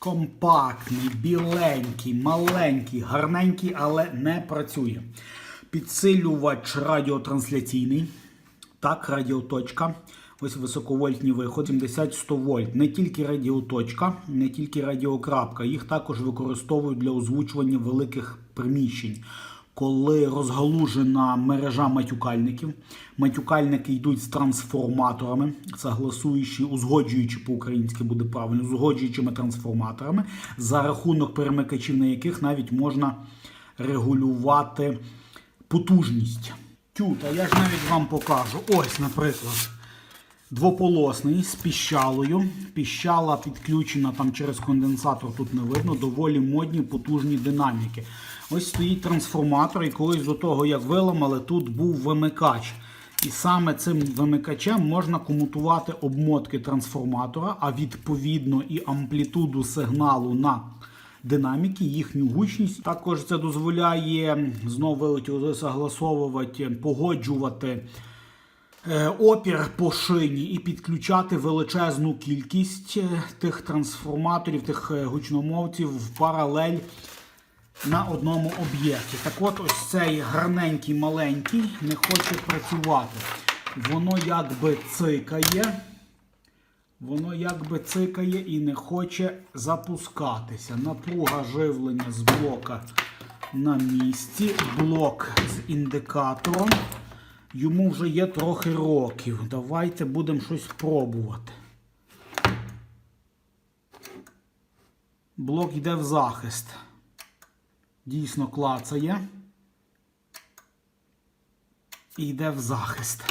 Компактний, біленький, маленький, гарненький, але не працює. Підсилювач радіотрансляційний. Так, радіоточка. Ось високовольтні виход 70-100 вольт. Не тільки радіоточка, не тільки радіокрапка. Їх також використовують для озвучування великих приміщень. Коли розгалужена мережа матюкальників, матюкальники йдуть з трансформаторами, согласуючи, узгоджуючи по-українськи буде правильно, узгоджуючими трансформаторами, за рахунок перемикачів, на яких навіть можна регулювати потужність. Тют, а я ж навіть вам покажу. Ось, наприклад, двополосний з піщалою. Піщала підключена там через конденсатор, тут не видно, доволі модні потужні динаміки. Ось стоїть трансформатор, і колись до того, як виламали, тут був вимикач. І саме цим вимикачем можна комутувати обмотки трансформатора, а відповідно і амплітуду сигналу на динаміки, їхню гучність. Також це дозволяє знову вилетіло согласовувати, погоджувати опір по шині і підключати величезну кількість е, тих трансформаторів, тих е, гучномовців в паралель на одному об'єкті. Так от ось цей гарненький маленький не хоче працювати. Воно якби цикає. Воно якби цикає і не хоче запускатися. Напруга живлення з блока на місці. Блок з індикатором. Йому вже є трохи років. Давайте будемо щось пробувати. Блок йде в захист. Дійсно клацає. І йде в захист.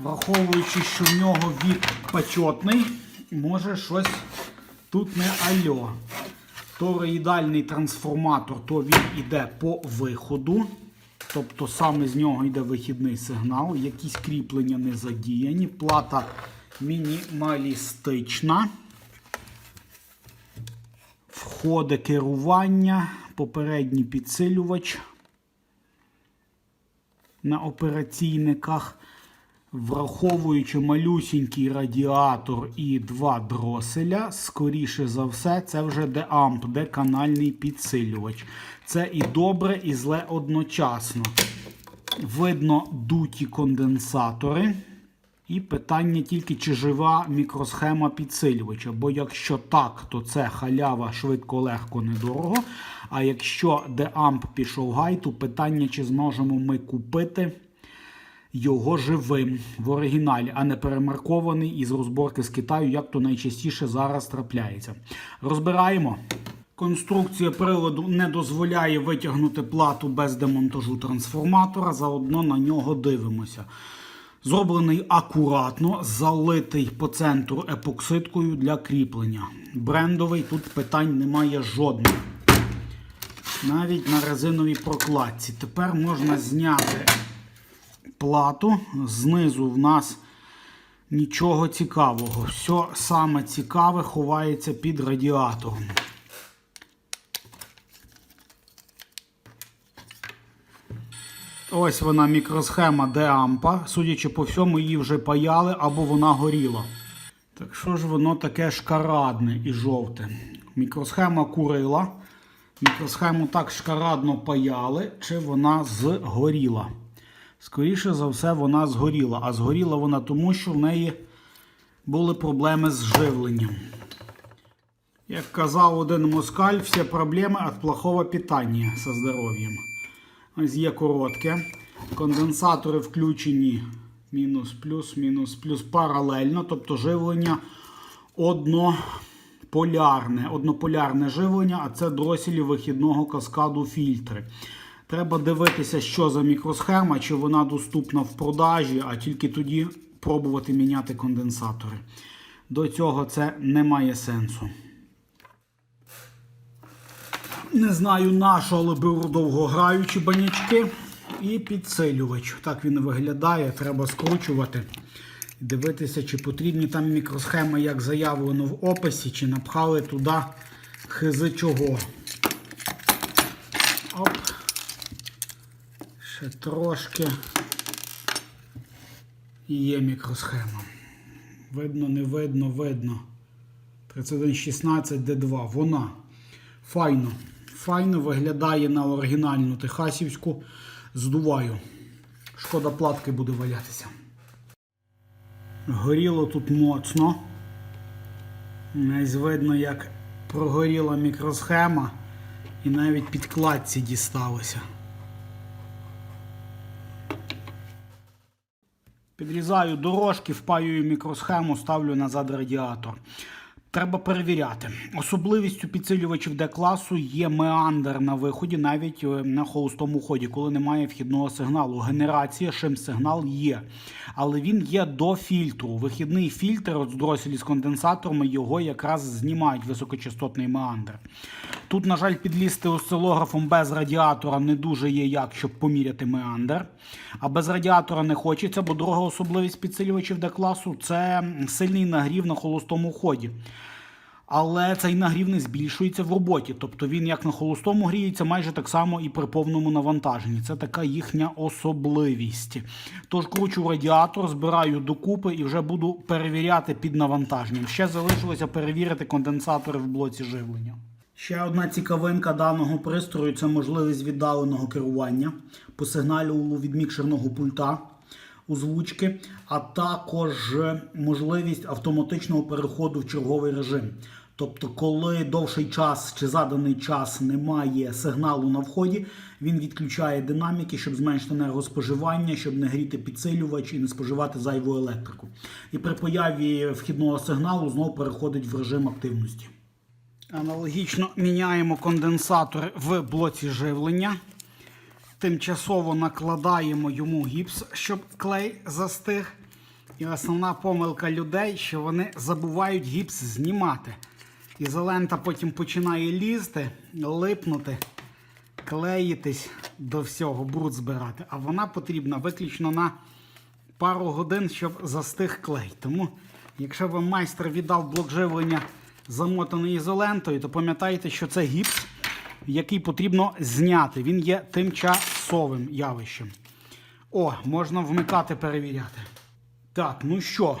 Враховуючи, що в нього вік почетний, може щось тут не альо. Тороїдальний трансформатор, то він йде по виходу. Тобто саме з нього йде вихідний сигнал. Якісь кріплення не задіяні. Плата мінімалістична. Входи керування, попередній підсилювач на операційниках. Враховуючи малюсінький радіатор і два дроселя, скоріше за все, це вже деамп, деканальний підсилювач. Це і добре, і зле одночасно. Видно дуті конденсатори. І питання тільки, чи жива мікросхема підсилювача. Бо якщо так, то це халява швидко, легко, недорого. А якщо деамп пішов гай, то питання, чи зможемо ми купити його живим в оригіналі, а не перемаркований із розборки з Китаю, як то найчастіше зараз трапляється. Розбираємо. Конструкція приладу не дозволяє витягнути плату без демонтажу трансформатора, заодно на нього дивимося. Зроблений акуратно, залитий по центру епоксидкою для кріплення. Брендовий, тут питань немає жодних. Навіть на резиновій прокладці. Тепер можна зняти плату. Знизу в нас нічого цікавого. Все саме цікаве ховається під радіатором. Ось вона мікросхема деампа. Судячи по всьому, її вже паяли або вона горіла. Так що ж воно таке шкарадне і жовте? Мікросхема курила. Мікросхему так шкарадно паяли, чи вона згоріла. Скоріше за все, вона згоріла. А згоріла вона тому, що в неї були проблеми з живленням. Як казав один москаль, всі проблеми від плохого питання зі здоров'ям. Ось є коротке. Конденсатори включені мінус, плюс, мінус, плюс паралельно, тобто живлення однополярне. Однополярне живлення, а це дроселі вихідного каскаду фільтри. Треба дивитися, що за мікросхема, чи вона доступна в продажі, а тільки тоді пробувати міняти конденсатори. До цього це не має сенсу. Не знаю на що, але беру довгограючі банячки і підсилювач. Так він виглядає, треба скручувати. Дивитися, чи потрібні там мікросхеми, як заявлено в описі, чи напхали туди хизи чого. Оп. Ще трошки. І є мікросхема. Видно, не видно, видно. 3116 D2. Вона файно. Файно виглядає на оригінальну техасівську. Здуваю. Шкода платки буде валятися. Горіло тут моцно. Навіть видно, як прогоріла мікросхема і навіть підкладці дісталося. Підрізаю дорожки, впаюю мікросхему, ставлю назад радіатор. Треба перевіряти. Особливістю підсилювачів D-класу є меандр на виході, навіть е, на холостому ході, коли немає вхідного сигналу. Генерація, шим сигнал є. Але він є до фільтру. Вихідний фільтр от з дросілі з конденсаторами його якраз знімають високочастотний меандр. Тут, на жаль, підлізти осцилографом без радіатора не дуже є як, щоб поміряти меандр. А без радіатора не хочеться, бо друга особливість підсилювачів D-класу це сильний нагрів на холостому ході. Але цей нагрів не збільшується в роботі. Тобто він як на холостому гріється, майже так само і при повному навантаженні. Це така їхня особливість. Тож кручу радіатор, збираю докупи і вже буду перевіряти під навантаженням. Ще залишилося перевірити конденсатори в блоці живлення. Ще одна цікавинка даного пристрою це можливість віддаленого керування по сигналу від мікшерного пульта озвучки, а також можливість автоматичного переходу в черговий режим. Тобто, коли довший час чи заданий час немає сигналу на вході, він відключає динаміки, щоб зменшити енергоспоживання, щоб не гріти підсилювач і не споживати зайву електрику. І при появі вхідного сигналу знову переходить в режим активності. Аналогічно міняємо конденсатори в блоці живлення. Тимчасово накладаємо йому гіпс, щоб клей застиг. І основна помилка людей, що вони забувають гіпс знімати. Ізолента потім починає лізти, липнути, клеїтись до всього, бруд збирати. А вона потрібна виключно на пару годин, щоб застиг клей. Тому, якщо вам майстер віддав блок живлення замотаний ізолентою, то пам'ятайте, що це гіпс, який потрібно зняти. Він є тимчасовим явищем. О, можна вмикати, перевіряти. Так, ну що,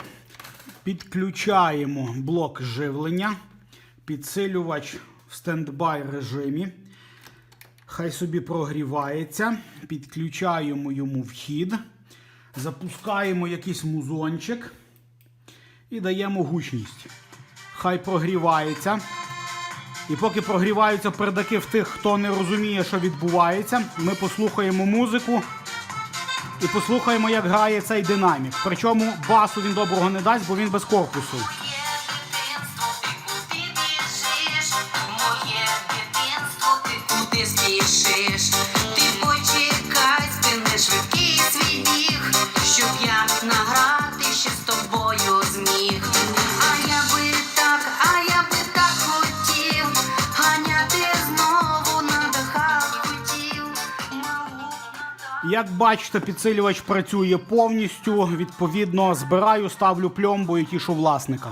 підключаємо блок живлення, підсилювач в стендбай режимі. Хай собі прогрівається. Підключаємо йому вхід, запускаємо якийсь музончик і даємо гучність. Хай прогрівається. І поки прогріваються передаки в тих, хто не розуміє, що відбувається, ми послухаємо музику і послухаємо, як грає цей динамік. Причому басу він доброго не дасть, бо він без корпусу. Як бачите, підсилювач працює повністю. Відповідно, збираю, ставлю пльомбу і тішу власника.